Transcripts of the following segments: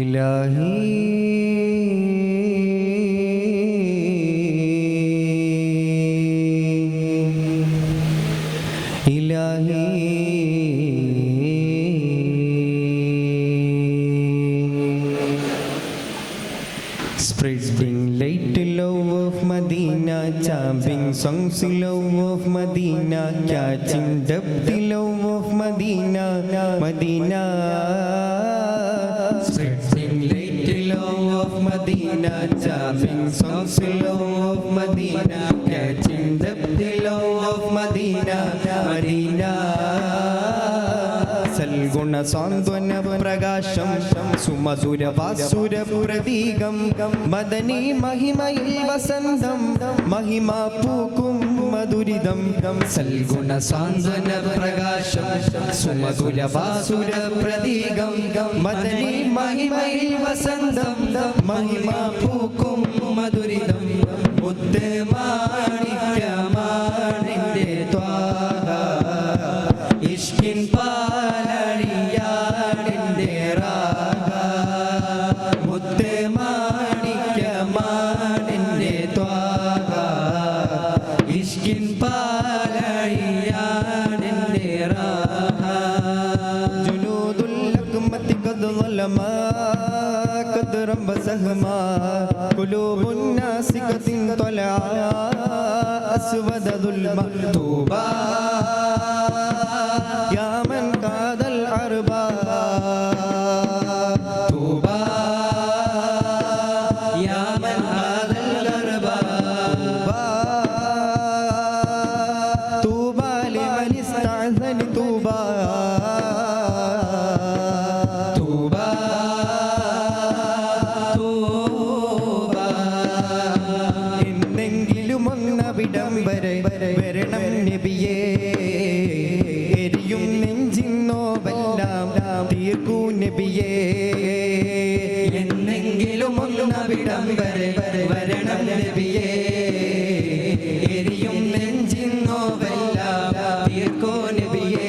Ilahi Spreading light love of Medina, chanting songs love of Medina, catching depth love Medina. സൽഗുണ സാന്ത്വന പ്രകാശം സുമധുര വാസുര പ്രതീകം മദനി മഹിമയിൽ വസന്തം മഹിമ പൂക്കും മധുരിതം സൽഗുണ സാന്ത്വന പ്രകാശം സുമധുര വാസുര പ്രതീകം മദനി മഹിമയിൽ വസന്തം മഹിമ പൂക്കും മധുരിതം മുത്ത് ളലമാ ഖദ് റബ്ബ സഹമാ ഖുലൂബുൻ നാസികത്തിൻ ത്വലആ അസ്വദ ദുൽമ തൂബാ يا വരണം നബിയേ. എരിയും നെഞ്ചിന്നോവെല്ലാം തീർക്കൂ നബിയേ. എന്നെങ്കിലും ഒന്നവിടം വരെ വരണം നബിയേ. എരിയും നെഞ്ചിന്നോവെല്ലാം തീർക്കൂ നബിയേ.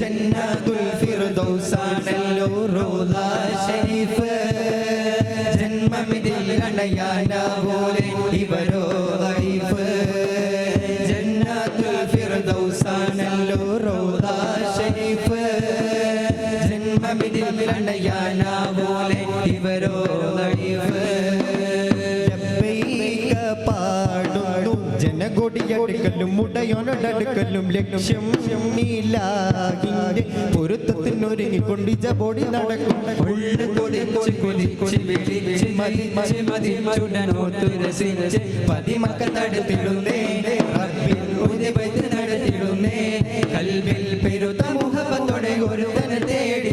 ജന്നത്തുൽ ഫിർദൗസാണല്ലോ റോള ശരീഫ് ജന്മമിതിൽ അണയാനാവോലെ ഇവരോ ജനകൊടിയടുക്കലും മുടയോനടുക്കലും ലക്ഷ്യം നീലാകിന്റെ പൊരുത്തത്തിനൊരുങ്ങിക്കൊണ്ട് പൊടി നടക്കും. കൽവിൽ തേടി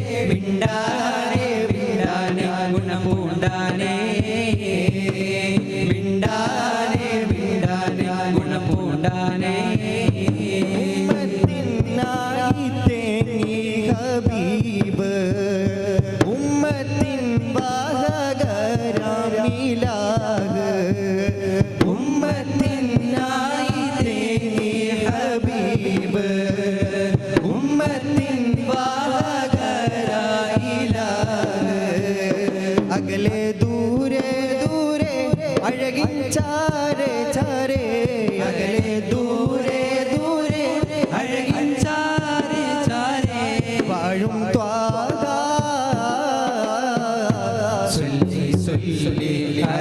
അകലെ ദൂരെ ദൂരെ അഴകിൻ ചാരെ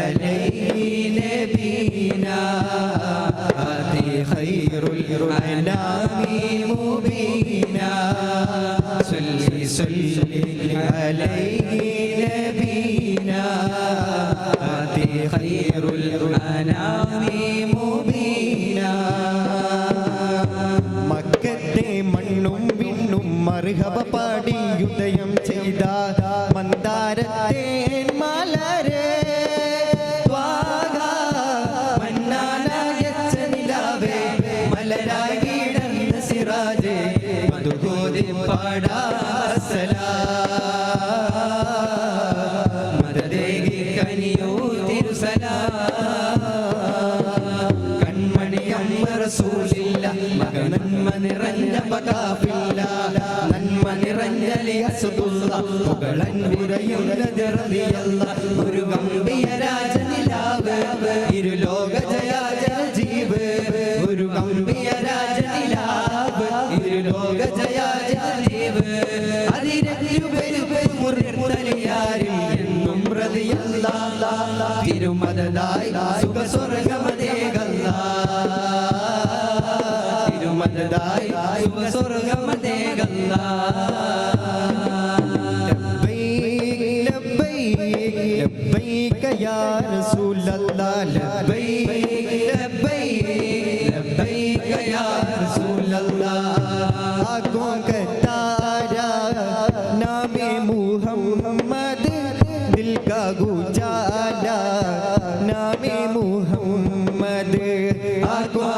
عليه نبينا هذه خير الأنام مبينا صلي صلي عليه نبينا هذه خير الأنام مبينا മക്കത്തെ മണ്ണും വിണ്ണും മറുഹബ പാടി ഉദയം ചെയ്ത റസൂലില്ല. മകനന്മ നിറഞ്ഞ പകാഫില്ല നന്മ നിറഞ്ഞ അലി അസദുള്ള പുകളൻ പുരയുന്നത് റളിയല്ല ഒരു ഗംഭീര രാജനിലാവ്. ഇരുലോക ജയാജന ജീവ്. ഒരു ഗംഭീര രാജനിലാവ്. ഇരുലോക ജയാജന ജീവ്. അതിരത്തിലുപരിമുറിയാരിൽ എന്നും പ്രതിയല്ല. തിരുമതായി സുഖ സ്വർഗമതേകല്ല സ്വർഗം തേകല്ല لبيك يا رسول الله لبيك لبيك لبيك يا رسول الله آنکھوں کا تارا نام محمد دل کا گجارا نام محمد آنکھوں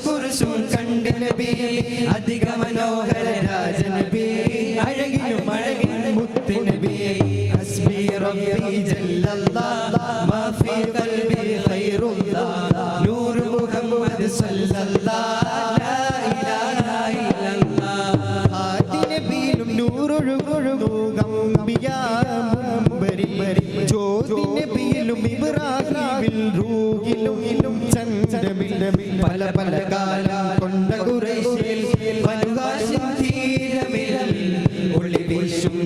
അധിക മനോഹര രാജനബി അഴകിലും അഴകിലും മുത്ത് നബി ഹസ്ബി റബ്ബി ജല്ലല്ലാഹ് മാ ഫീ ഖൽബി ഖൈറുല്ലാഹ് നൂർ മുഹമ്മദ് സല്ലല്ലാഹ് ലാ ഇലാഹ ഇല്ലല്ലാഹ് ആദി നബിയിലും നൂറൊഴുകൊഴുകും മുമ്പരി ജ്യോതി നബിയിലും ഇബ്രാഹിമിൽ റൂഹിലും ചന്ദ്രമിൽ പല പല കാലം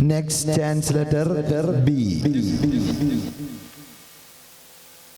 Next, translator, chance B.